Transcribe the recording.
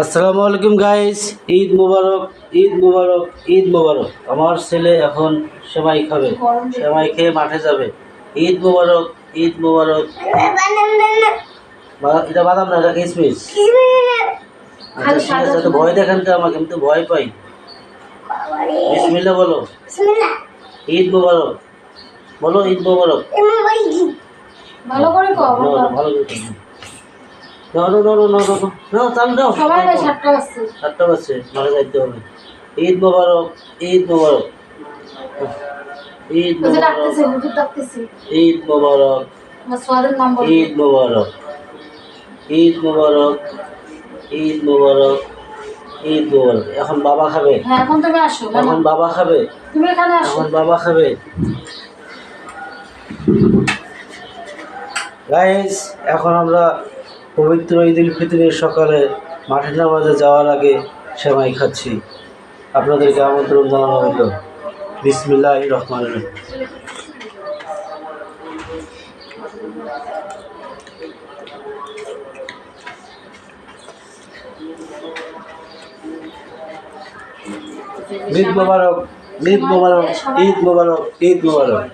আসসালামু আলাইকুম গাইস ঈদ মুবারক ঈদ মুবারক ঈদ মুবারক। আমার ছেলে এখন সেমাই খাবে সেমাই খেয়ে মাঠে যাবে। ঈদ মুবারক ঈদ মুবারক। এটা বাদাম না এটা কিসমিস? আচ্ছা তো ভয় দেখেন তো আমাকে আমি তো ভয় পাই। বিসমিল্লা বলো। ঈদ মুবারক। বলো ঈদ মুবারক। ভালো করে ভালো করে নাও চালু সাতটা বাজছে। সাতটা বাজছে মারা যাইতে হবে। ঈদ মোবারক ঈদ মোবারক। ঈদ মোবারক ঈদ মোবারক ঈদ মোবারক ঈদ মোবারক ঈদ মোবারক ঈদ মোবারক। এখন বাবা খাবে? হ্যাঁ এখন তুমি আসো এখন বাবা খাবে? তুমি এখানে আসো। এখন বাবা খাবে? গাইস এখন আমরা পবিত্র ঈদ উল ফিতরের সকালে মাঠে নামাজে যাওয়ার আগে সেমাই খাচ্ছি। আপনাদেরকে আমন্ত্রণ জানানো হলো। বিসমিল্লাহ রহমান রহিম। ঈদ মোবারক ঈদ মোবারক ঈদ মোবারক ঈদ মোবারক।